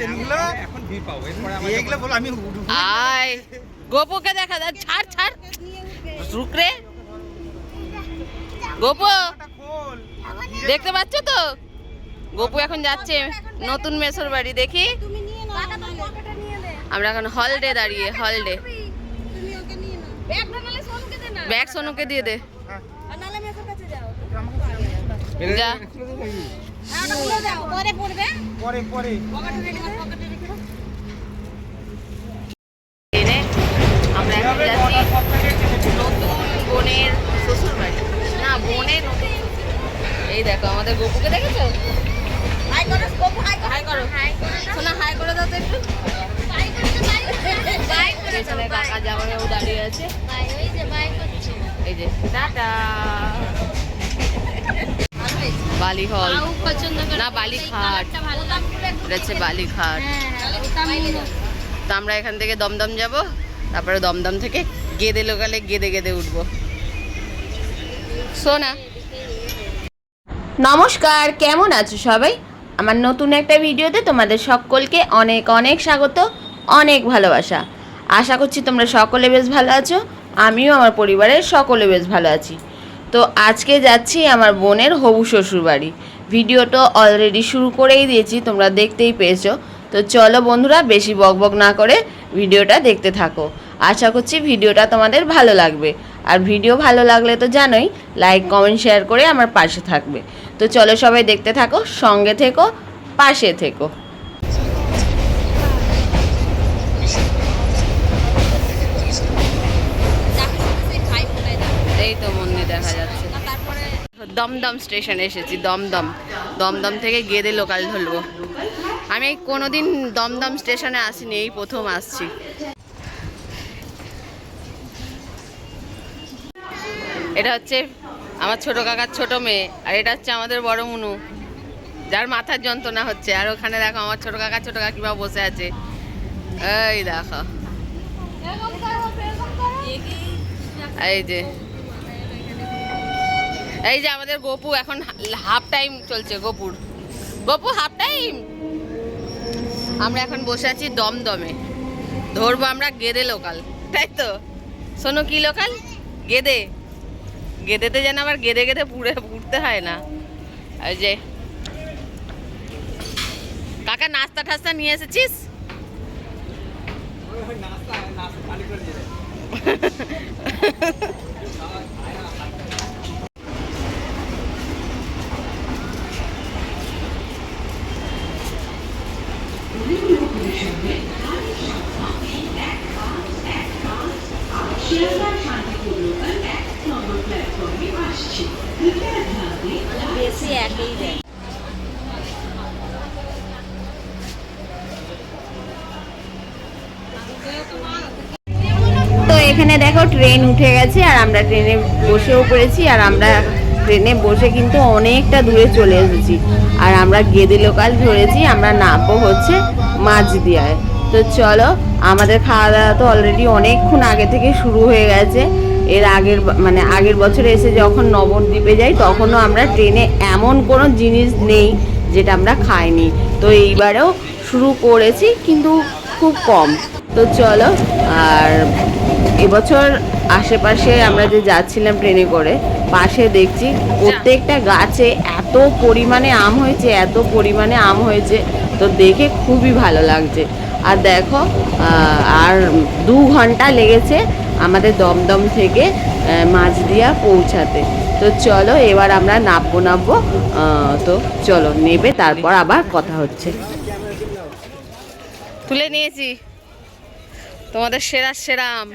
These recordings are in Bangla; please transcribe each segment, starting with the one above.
এখন পাবো আমি আয় গোপুকে দেখা যায় ছাড় ছাড়। রুক রে। গোপু দেখতে পাচ্ছ তো? গোপু এখন যাচ্ছে নতুন মেসর বাড়ি দেখি। আমরা এখন হল ডে দাঁড়িয়ে হল ডে ব্যাগ সোনুকে দিয়ে দে আর নালে মেসের কাছে যাও যা। হ্যাঁ পরে পরে আমরা এখন যাচ্ছি নতুন বোনের শ্বশুর বাড়ি। না বোনের এই দেখো আমাদের গোপুকে দেখেছ? হাই করো হাই করো। হাই করো শোনা হাই করে দাও তো একটু। পেছনে কাকা জামাইও দাঁড়িয়ে আছে। বাই ওই যে বাই করছে। এই যে টাটা। না বালি ঘাট ভালো এটা হচ্ছে বালি ঘাট হ্যাঁ হ্যাঁ নিয়ে তো আমরা এখান থেকে দমদম যাব তারপরে দমদম থেকে গেদে লোকালে গেদে গেদে উঠবো। সোনা। নমস্কার কেমন আছো সবাই? আমার নতুন একটা ভিডিওতে তোমাদের সকলকে অনেক অনেক স্বাগত অনেক ভালোবাসা। আশা করছি তোমরা সকলে বেশ ভালো আছো আমিও আমার পরিবারের সকলে বেশ ভালো আছি। তো আজকে যাচ্ছি আমার বোনের হবু শ্বশুর বাড়ি। ভিডিওটা অলরেডি শুরু করেই দিয়েছি, তোমরা দেখতেই পেয়েছ। তো চলো বন্ধুরা, বেশি বকবক না করে ভিডিওটা দেখতে থাকো। আশা করছি ভিডিওটা তোমাদের ভালো লাগবে। আর ভিডিও ভালো লাগলে তো জানোই লাইক কমেন্ট শেয়ার করে আমার পাশে থাকবে। তো চলো সবাই দেখতে থাকো, সঙ্গে থেকো, পাশে থেকো। এই তো মন্দির দেখা যাচ্ছে। দমদম স্টেশনে এসেছি, দমদম। দমদম থেকে গেদে লোকাল ধরবো। আমি কোনোদিন দমদম স্টেশনে আসিনি, এই প্রথম আসছি। এটা হচ্ছে আমার ছোট কাকার ছোট মেয়ে, আর এটা হচ্ছে আমাদের বড় মুনু, যার মাথার যন্ত্রণা হচ্ছে। আর ওখানে দেখো আমার ছোট কাকা, ছোট কাকিমা বসে আছে। এই দেখো। এই যে এই যে আমাদের গপু এখন হাফ টাইম চলছে গপুর। গপু হাফ টাইম আমরা এখন বসে আছি দমদমে। ধরবো আমরা গেদে লোকাল তাই তো? শোনো কি লোকাল গেদে। গেদেতে যেন আবার গেদে গেদে পুড়ে পুড়তে হয় না। এই যে। কাকা নাস্তা টাস্তা নিয়ে এসেছিস? নাস্তা নাস্তা এখানে দেখো ট্রেন উঠে গেছে আর আমরা ট্রেনে বসেও পড়েছি আর আমরা ট্রেনে বসে কিন্তু অনেকটা দূরে চলে এসেছি। আর আমরা গেদে লোকাল ধরেছি, আমরা নামবো হচ্ছে মাঝদিয়ায়। তো চলো, আমাদের খাওয়া দাওয়া তো অলরেডি অনেকক্ষণ আগে থেকে শুরু হয়ে গেছে। এর আগের মানে আগের বছর এসে যখন নবদ্বীপে যাই, তখনও আমরা ট্রেনে এমন কোনো জিনিস নেই যেটা আমরা খাইনি। তো এইবারেও শুরু করেছি, কিন্তু খুব কম। তো চলো, আর এবছর আশেপাশে আমরা যে যাচ্ছিলাম ট্রেনে করে, পাশে দেখছি প্রত্যেকটা গাছে এত পরিমাণে আম হয়েছে, এত পরিমাণে আম হয়েছে, তো দেখে খুবই ভালো লাগছে। আর দেখো আর দু ঘণ্টা লেগেছে আমাদের দমদম থেকে মাঝদিয়া পৌঁছাতে। তো চলো, এবার আমরা নামবো নামবো তো চলো, নেবে, তারপর আবার কথা হচ্ছে। তুলে নিয়েছি। তোমাদের সেরা সেরা আম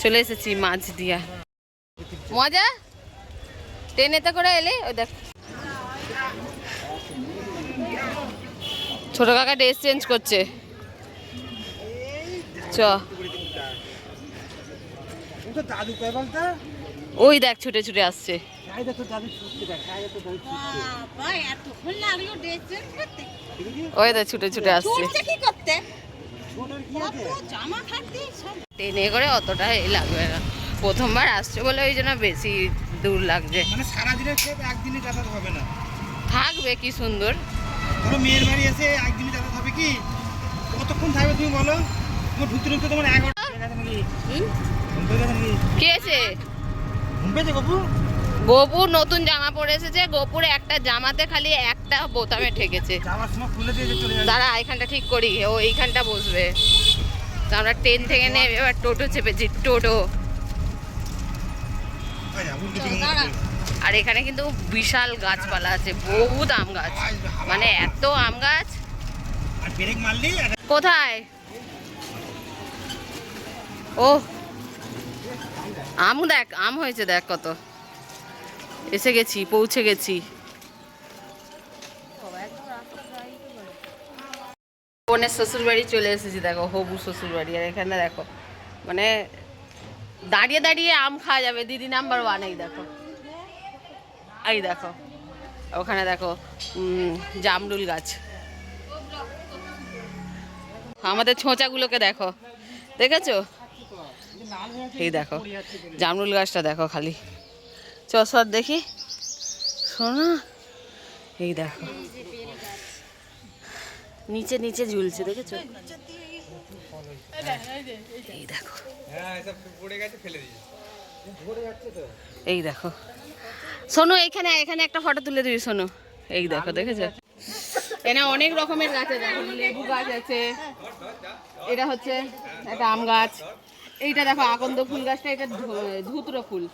চলে এসেছি মাছ দিয়া। মজা? ট্রেনেতে করে এলে? ওই দেখ। ছোট কাকা ড্রেস চেঞ্জ করছে। চ। ওই দেখ ছুটে ছুটে আসছে। তো তো ওই দেখ ছুটে ছুটে আসছে। ট্রেনে করে অতটা লাগবে না। প্রথমবার আসছে বলে ওই জন্য বেশি দূর লাগছে। মানে সারাদিনের ক্ষেত একদিনে হবে না। থাকবে কি সুন্দর। ধরো মেয়ের বাড়ি এসে একদিনে যাতায়াত হবে কি? কতক্ষণ থাকবে তুমি বলো? তোমার ঢুকতে ঢুকতে তোমার এগারোটা কে আছে ঘুম পেয়েছে বাবু? গোপুর নতুন জামা পরে এসেছে গোপুর একটা জামাতে খালি একটা বোতামে ঠেকেছে। দাঁড়া এইখানটা ঠিক করি ও এইখানটা বসবে। আমরা ট্রেন থেকে নেমে এবার টোটো চেপেছি টোটো। আর এখানে কিন্তু বিশাল গাছপালা আছে বহুত আম গাছ। মানে এত আম গাছ। কোথায়? ও আম দেখ আম হয়েছে দেখ কত। এসে গেছি, পৌঁছে গেছি। বোনের শ্বশুর বাড়ি চলে এসেছি, দেখো, হবু শ্বশুর বাড়ি আর এখানে দেখো মানে দাঁড়িয়ে দাঁড়িয়ে আম খাওয়া যাবে, দিদি নাম্বার ওয়ান এই দেখো। এই দেখো, ওখানে দেখো জামরুল গাছ। আমাদের ছোঁচাগুলোকে দেখো, দেখেছ? এই দেখো, জামরুল গাছটা দেখো খালি। চসর দেখি। শোনো এই দেখো। নিচে নিচে ঝুলছে দেখেছ? এই দেখো। এই দেখো। শোনো এখানে এখানে একটা ফটো তুলে দিবি শোনো এই দেখো দেখেছ? এখানে অনেক রকমের গাছ আছে লেবু গাছ আছে। এটা হচ্ছে একটা আম গাছ। এইটা দেখো আকন্দ ফুল গাছটা এটা ধুতরো ফুল।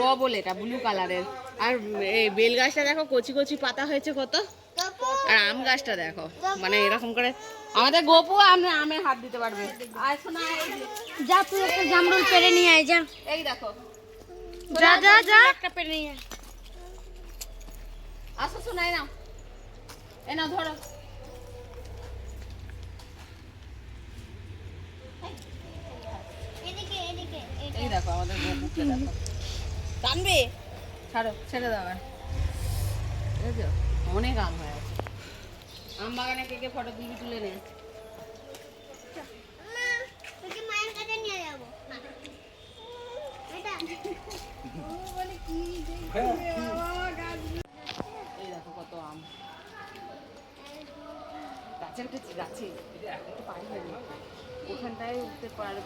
ডবল এটা ব্লু কালারের আর এই বেল গাছটা দেখো কচি কচি পাতা হয়েছে কত। আর আম গাছটা দেখো মানে এরকম করে। আমাদের গোপু আম আমের হাত দিতে পারবে। আর শোনা যা। তুই একটা জামরুল পেরে নিয়ে আয় যা। এই দেখো। যা যা যা। একটা পেরে নিয়ে আয়। আসো শোনাই না এ নাও ধরো এদিকে এদিকে এই দেখো আমাদের গোপুকে দেখো টানবে ছাড়ো, ছেড়ে দাও আর। অনেক আম হয়ে আছে। আম বাগানে কে কে ফটো তুলবি তুলে নে? এটা এই দেখো কত আম। গাছে উঠেছি গাছে একটু পারি হয়নি। ওখানটায় উঠতে পারব।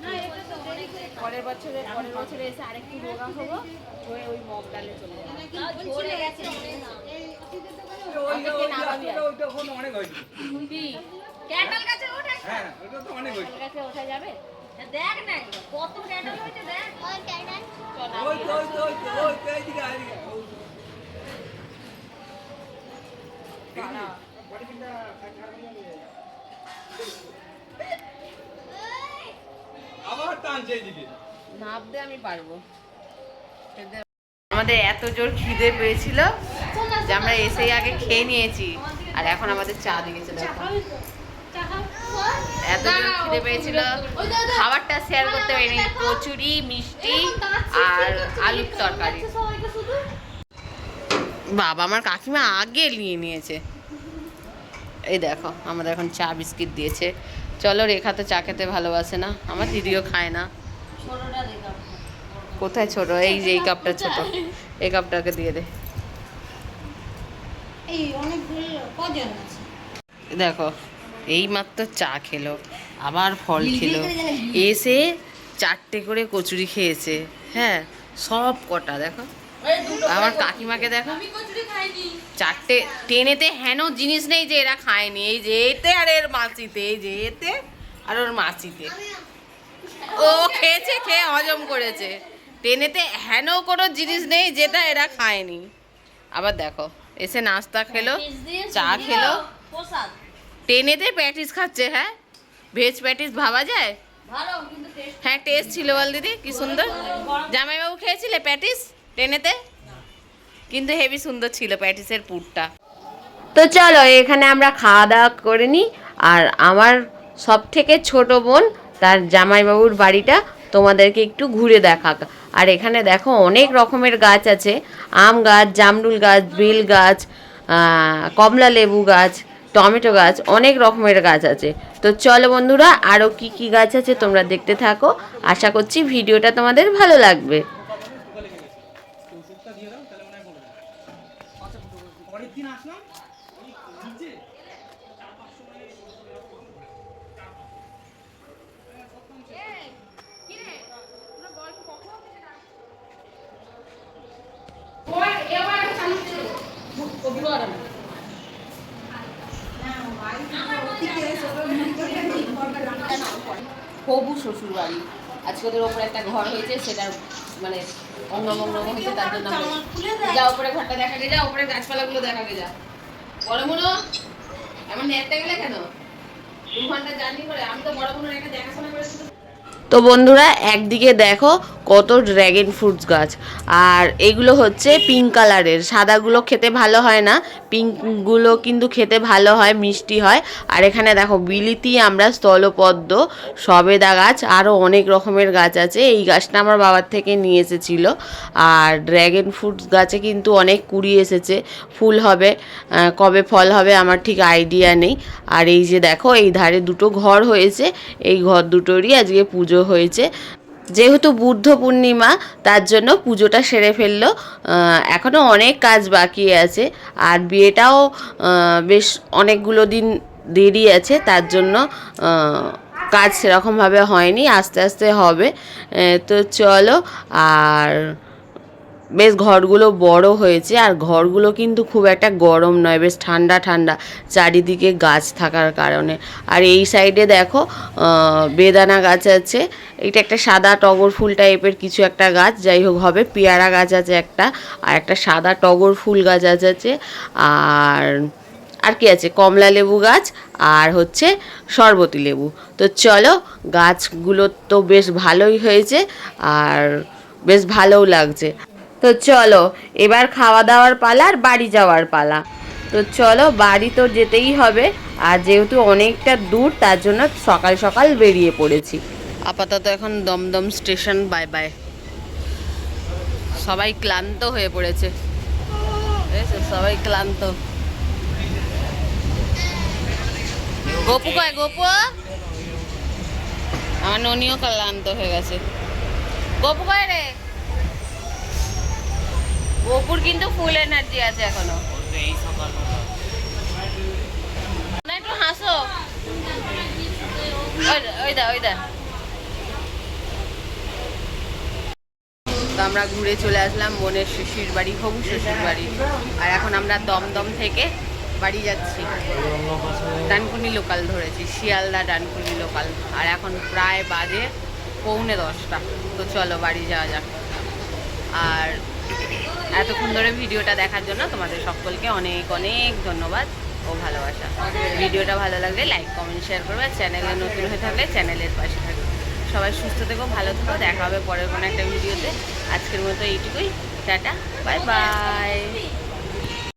পরের বছরে পরের বছরে এসে আরেকটু রোগা হব হয়ে ওই মগ ডালে চলে যাব। হ্যাঁ যাবে? দেখ না কত ক্যান্ডেল হয়েছে দেখ। ওই ক্যান্ডেল ওই তো ওই তো ওই তো ওই তো এইদিকে এইদিকে। ওই তো। আবার টানছে এইদিকে নামতে আমি পারব। আমাদের এত জোর খিদে পেয়েছিল যে আমরা এসেই আগে খেয়ে নিয়েছি। আর এখন আমাদের চা দিয়েছে দেখো এত জোর খিদে পেয়েছিল। খাবারটা শেয়ার করতে পারিনি। কচুরি মিষ্টি আর আলুর তরকারি। বাবা আমার কাকিমা আগে নিয়ে নিয়েছে। এই দেখো আমাদের এখন চা বিস্কিট দিয়েছে। চলো রেখা তো চা খেতে ভালোবাসে না আমার দিদিও খায় না। কোথায় ছোট? এই যে এই কাপটা ছোট। এই কাপটাকে দিয়ে দে। দেখো এই মাত্র চা খেলো আবার ফল খেলো। এসে চারটে করে কচুরি খেয়েছে। হ্যাঁ সব কটা দেখো। আমার কাকিমাকে দেখো। চারটে টেনেতে হেন জিনিস নেই যে এরা খায়নি। এই যে এতে আর এর মাছিতে এই যে এতে আর ওর মাছিতে। ও খেয়েছে খেয়ে হজম করেছে। টেনেতে হেন কোনো জিনিস নেই যেটা এরা খায়নি। আবার দেখো এসে নাস্তা খেলো চা খেলো। টেনেতে প্যাটিস খাচ্ছে হ্যাঁ? ভেজ প্যাটিস ভাবা যায়? হ্যাঁ টেস্ট ছিল বল দিদি কি সুন্দর। জামাইবাবু খেয়েছিলে প্যাটিস টেনেতে কিন্তু হেভি সুন্দর ছিল প্যাটিসের পুরটা। তো চলো, এখানে আমরা খাওয়া দাওয়া করে নিই। আর আমার সব থেকে ছোট বোন, তার জামাইবাবুর বাড়িটা তোমাদেরকে একটু ঘুরে দেখাক। আর এখানে দেখো অনেক রকমের গাছ আছে। আম গাছ, জামরুল গাছ, বেল গাছ কমলা লেবু গাছ, টমেটো গাছ, অনেক রকমের গাছ আছে। তো চলো বন্ধুরা আরও কি কি গাছ আছে তোমরা দেখতে থাকো। আশা করছি ভিডিওটা তোমাদের ভালো লাগবে ওষুধটা দিয়ে দাও তাহলে মনে হয় কমে যাবে পরের দিন আসলাম ওই নিচে চার পাঁচশো মানে হবু শ্বশুর বাড়ি আজকে ওদের ওপরে একটা ঘর হয়েছে সেটা মানে অঙ্গভঙ্গ হয়েছে, তার জন্য যা উপরে ঘরটা দেখাকে যা উপরে গাছপালাগুলো দেখাকে যা বড় মনো এমন নেটটা গেলে কেন? তো বন্ধুরা, একদিকে দেখো কত ড্র্যাগন ফ্রুটস গাছ। আর এগুলো হচ্ছে পিঙ্ক কালারের সাদাগুলো খেতে ভালো হয় না। পিঙ্কগুলো কিন্তু খেতে ভালো হয়, মিষ্টি হয়। আর এখানে দেখো, বিলিতি, আমরা স্থলপদ্ম, সবেদা গাছ আরও অনেক রকমের গাছ আছে। এই গাছটা আমার বাবার থেকে নিয়ে এসেছিল। আর ড্র্যাগন ফ্রুটস গাছে কিন্তু অনেক কুড়ি এসেছে। ফুল হবে কবে ফল হবে আমার ঠিক আইডিয়া নেই। আর এই যে দেখো, এই ধারে দুটো ঘর হয়েছে। এই ঘর দুটোরই আজকে পুজো হয়েছে। যেহেতু বুদ্ধ পূর্ণিমা, তার জন্য পুজোটা সেরে ফেলল। এখনও এখনও অনেক কাজ বাকি আছে। আর বিয়েটাও বেশ অনেকগুলো দিন দেরি আছে, তার জন্য কাজ সেরকমভাবে হয়নি, আস্তে আস্তে হবে। তো চলো, আর বেশ ঘরগুলো বড় হয়েছে আর ঘরগুলো কিন্তু খুব একটা গরম নয়, বেশ ঠান্ডা ঠান্ডা, চারিদিকে গাছ থাকার কারণে। আর এই সাইডে দেখো বেদানা গাছ আছে, এটা একটা সাদা টগর ফুল টাইপের কিছু একটা গাছ, যাই হোক হবে, পেয়ারা গাছ আছে একটা, আর একটা সাদা টগর ফুল গাছ আছে, আর আর কি আছে, কমলা লেবু গাছ, আর হচ্ছে শরবতী লেবু। তো চলো, গাছগুলো তো বেশ ভালোই হয়েছে, আর বেশ ভালোও লাগছে। তো চলো, এবার খাওয়া দাওয়ার পালা আর বাড়ি যাওয়ার পালা। তো চলো, বাড়ি তো যেতেই হবে, আর যেহেতু অনেকটা দূর, তার জন্য সকাল সকাল বেরিয়ে পড়েছি। আপাতত এখন দমদম স্টেশন বাই বাই সবাই ক্লান্ত হয়ে পড়েছে। সবাই ক্লান্ত। গোপু কয়, গপু? আমার ননিও ক্লান্ত হয়ে গেছে। গোপু কয় রে? গপুর কিন্তু ফুল এনার্জি আছে এখনও। একটু হাসো। তো আমরা ঘুরে চলে আসলাম বোনের শিশির বাড়ি, হবু শ্বশুর বাড়ি। আর এখন আমরা দমদম থেকে বাড়ি যাচ্ছি। ডানকুনি লোকাল ধরেছি, শিয়ালদা ডানকুনি লোকাল আর এখন প্রায় বাজে পৌনে দশটা। তো চলো বাড়ি যাওয়া যাক। আর এতক্ষণ ধরে ভিডিওটা দেখার জন্য তোমাদের সকলকে অনেক অনেক ধন্যবাদ ও ভালোবাসা। ভিডিওটা ভালো লাগলে লাইক কমেন্ট শেয়ার করবে আর চ্যানেলে নতুন হয়ে থাকলে চ্যানেলের পাশে থাকবে। সবাই সুস্থ থেকো, ভালো থেকো, দেখা হবে পরের কোনো একটা ভিডিওতে। আজকের মতো এইটুকুই। Tata bye bye